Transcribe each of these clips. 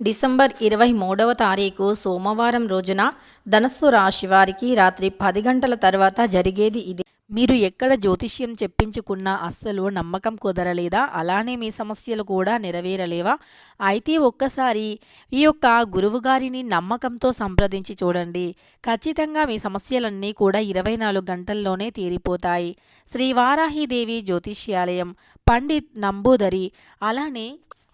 December ఇరవై మూడవ తారీఖు సోమవారం రోజున ధనస్సు రాశి వారికి రాత్రి పది గంటల తర్వాత జరిగేది ఇది. మీరు ఎక్కడ జ్యోతిష్యం చెప్పించుకున్నా అస్సలు నమ్మకం కుదరలేదా? అలానే మీ సమస్యలు కూడా నెరవేరలేవా? అయితే ఒక్కసారి ఈ యొక్క గురువుగారిని నమ్మకంతో సంప్రదించి చూడండి. ఖచ్చితంగా మీ సమస్యలన్నీ కూడా ఇరవై నాలుగు గంటల్లోనే తీరిపోతాయి. శ్రీ వారాహిదేవి జ్యోతిష్యాలయం పండిత్ నంబూదరి అలానే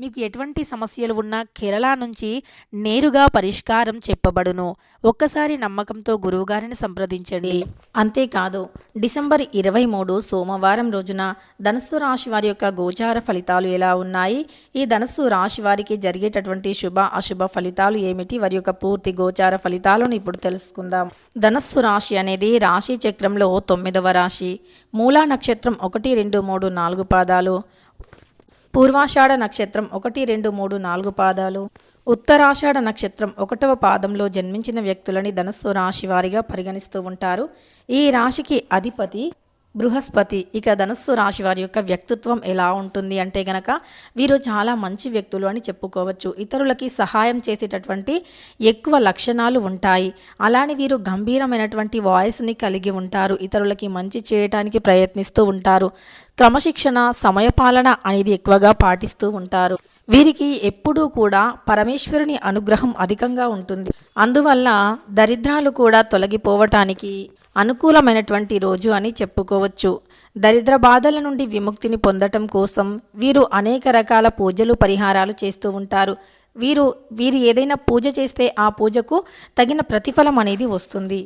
మీకు ఎటువంటి సమస్యలు ఉన్నా కేరళ నుంచి నేరుగా పరిష్కారం చెప్పబడును. ఒక్కసారి నమ్మకంతో గురువుగారిని సంప్రదించండి. అంతేకాదు డిసెంబర్ ఇరవై మూడు సోమవారం రోజున ధనస్సు రాశి వారి యొక్క గోచార ఫలితాలు ఎలా ఉన్నాయి? ఈ ధనస్సు రాశి వారికి జరిగేటటువంటి శుభ అశుభ ఫలితాలు ఏమిటి? వారి యొక్క పూర్తి గోచార ఫలితాలను ఇప్పుడు తెలుసుకుందాం. ధనస్సు రాశి అనేది రాశి చక్రంలో తొమ్మిదవ రాశి. మూలా నక్షత్రం ఒకటి రెండు మూడు నాలుగు పాదాలు. పూర్వాషాఢ నక్షత్రం ఒకటి రెండు మూడు నాలుగు పాదాలు. ఉత్తరాషాఢ నక్షత్రం ఒకటవ పాదంలో జన్మించిన వ్యక్తులని ధనస్సు రాశి వారిగా పరిగణిస్తూ ఉంటారు. ఈ రాశికి అధిపతి బృహస్పతి. ఇక ధనస్సు రాశి వారి యొక్క వ్యక్తిత్వం ఎలా ఉంటుంది అంటే గనక వీరు చాలా మంచి వ్యక్తులు అని చెప్పుకోవచ్చు. ఇతరులకి సహాయం చేసేటటువంటి ఎక్కువ లక్షణాలు ఉంటాయి. అలానే వీరు గంభీరమైనటువంటి వాయిస్ని కలిగి ఉంటారు. ఇతరులకి మంచి చేయటానికి ప్రయత్నిస్తూ ఉంటారు. క్రమశిక్షణ సమయపాలన అనేది ఎక్కువగా పాటిస్తూ ఉంటారు. వీరికి ఎప్పుడూ కూడా పరమేశ్వరుని అనుగ్రహం అధికంగా ఉంటుంది. అందువల్ల దరిద్రాలు కూడా తొలగిపోవటానికి అనుకూలమైనటువంటి రోజు అని చెప్పుకోవచ్చు. దరిద్ర బాధల నుండి విముక్తిని పొందటం కోసం వీరు అనేక రకాల పూజలు పరిహారాలు చేస్తూ ఉంటారు. వీరు వీరు ఏదైనా పూజ చేస్తే ఆ పూజకు తగిన ప్రతిఫలం అనేది వస్తుంది.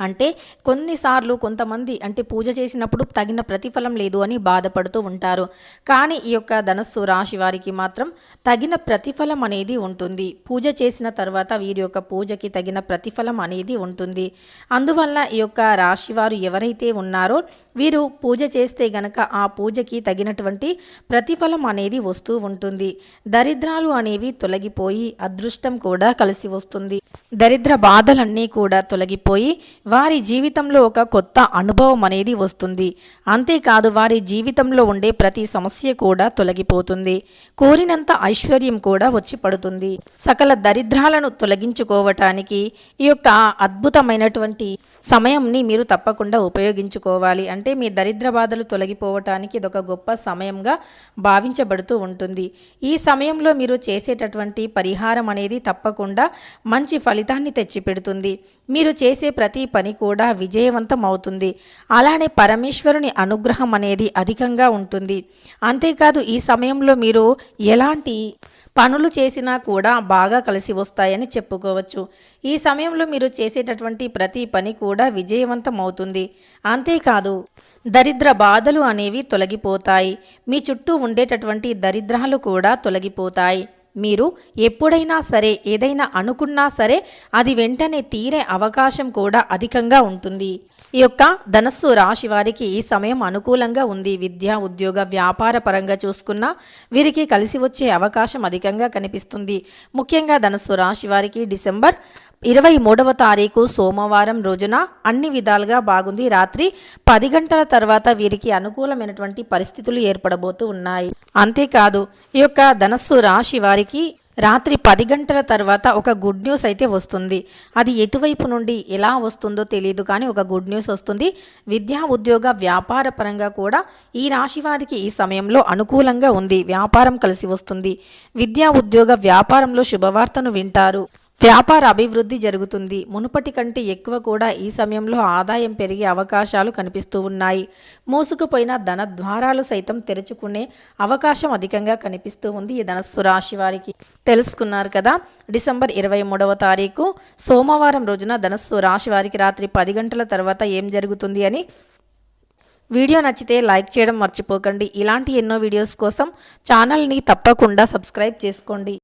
అంటే కొన్నిసార్లు కొంతమంది అంటే పూజ చేసినప్పుడు తగిన ప్రతిఫలం లేదు అని బాధపడుతూ ఉంటారు. కానీ ఈ యొక్క ధనస్సు రాశి వారికి మాత్రం తగిన ప్రతిఫలం అనేది ఉంటుంది. పూజ చేసిన తర్వాత వీరి యొక్క పూజకి తగిన ప్రతిఫలం అనేది ఉంటుంది. అందువల్ల ఈ యొక్క రాశి వారు ఎవరైతే ఉన్నారో వీరు పూజ చేస్తే గనక ఆ పూజకి తగినటువంటి ప్రతిఫలం అనేది వస్తూ ఉంటుంది. దరిద్రాలు అనేవి తొలగిపోయి అదృష్టం కూడా కలిసి వస్తుంది. దరిద్ర బాధలన్నీ కూడా తొలగిపోయి వారి జీవితంలో ఒక కొత్త అనుభవం అనేది వస్తుంది. అంతేకాదు వారి జీవితంలో ఉండే ప్రతి సమస్య కూడా తొలగిపోతుంది. కోరినంత ఐశ్వర్యం కూడా వచ్చి పడుతుంది. సకల దరిద్రాలను తొలగించుకోవటానికి ఈ యొక్క అద్భుతమైనటువంటి సమయంని మీరు తప్పకుండా ఉపయోగించుకోవాలి. అంటే మీ దరిద్ర బాధలు తొలగిపోవటానికి ఇదొక గొప్ప సమయంగా భావించబడుతూ ఉంటుంది. ఈ సమయంలో మీరు చేసేటటువంటి పరిహారం అనేది తప్పకుండా మంచి ఫలితాన్ని తెచ్చిపెడుతుంది. మీరు చేసే ప్రతి పని కూడా విజయవంతం అవుతుంది అలానే పరమేశ్వరుని అనుగ్రహం అనేది అధికంగా ఉంటుంది. అంతేకాదు ఈ సమయంలో మీరు ఎలాంటి పనులు చేసినా కూడా బాగా కలిసి వస్తాయని చెప్పుకోవచ్చు. ఈ సమయంలో మీరు చేసేటటువంటి ప్రతి పని కూడా విజయవంతం అవుతుంది అంతేకాదు దరిద్ర బాధలు అనేవి తొలగిపోతాయి. మీ చుట్టూ ఉండేటటువంటి దరిద్రాలు కూడా తొలగిపోతాయి. మీరు ఎప్పుడైనా సరే ఏదైనా అనుకున్నా సరే అది వెంటనే తీరే అవకాశం కూడా అధికంగా ఉంటుంది. ఈ యొక్క ధనస్సు రాశి వారికి ఈ సమయం అనుకూలంగా ఉంది. విద్య ఉద్యోగ వ్యాపార పరంగా చూసుకున్నా వీరికి కలిసి వచ్చే అవకాశం అధికంగా కనిపిస్తుంది. ముఖ్యంగా ధనస్సు రాశి వారికి డిసెంబర్ ఇరవై మూడవ తారీఖు సోమవారం రోజున అన్ని విధాలుగా బాగుంది. రాత్రి పది గంటల తర్వాత వీరికి అనుకూలమైనటువంటి పరిస్థితులు ఏర్పడబోతూ ఉన్నాయి. అంతేకాదు ఈ యొక్క ధనస్సు రాశి వారికి రాత్రి పది గంటల తర్వాత ఒక గుడ్ న్యూస్ అయితే వస్తుంది. అది ఎటువైపు నుండి ఎలా వస్తుందో తెలియదు కానీ ఒక గుడ్ న్యూస్ వస్తుంది. విద్యా ఉద్యోగ వ్యాపార పరంగా కూడా ఈ రాశి వారికి ఈ సమయంలో అనుకూలంగా ఉంది. వ్యాపారం కలిసి వస్తుంది. విద్యా ఉద్యోగ వ్యాపారంలో శుభవార్తను వింటారు. వ్యాపార అభివృద్ధి జరుగుతుంది. మునుపటి కంటే ఎక్కువ కూడా ఈ సమయంలో ఆదాయం పెరిగే అవకాశాలు కనిపిస్తూ ఉన్నాయి. మోసుకుపోయిన ధన ద్వారాలు సైతం తెరుచుకునే అవకాశం అధికంగా కనిపిస్తూ ఉంది ఈ ధనస్సు రాశి వారికి. తెలుసుకున్నారు కదా డిసెంబర్ ఇరవై మూడవ తారీఖు సోమవారం రోజున ధనస్సు రాశి వారికి రాత్రి పది గంటల తర్వాత ఏం జరుగుతుంది అని వీడియో నచ్చితే లైక్ చేయడం మర్చిపోకండి. ఇలాంటి ఎన్నో వీడియోస్ కోసం ఛానల్ని తప్పకుండా సబ్స్క్రైబ్ చేసుకోండి.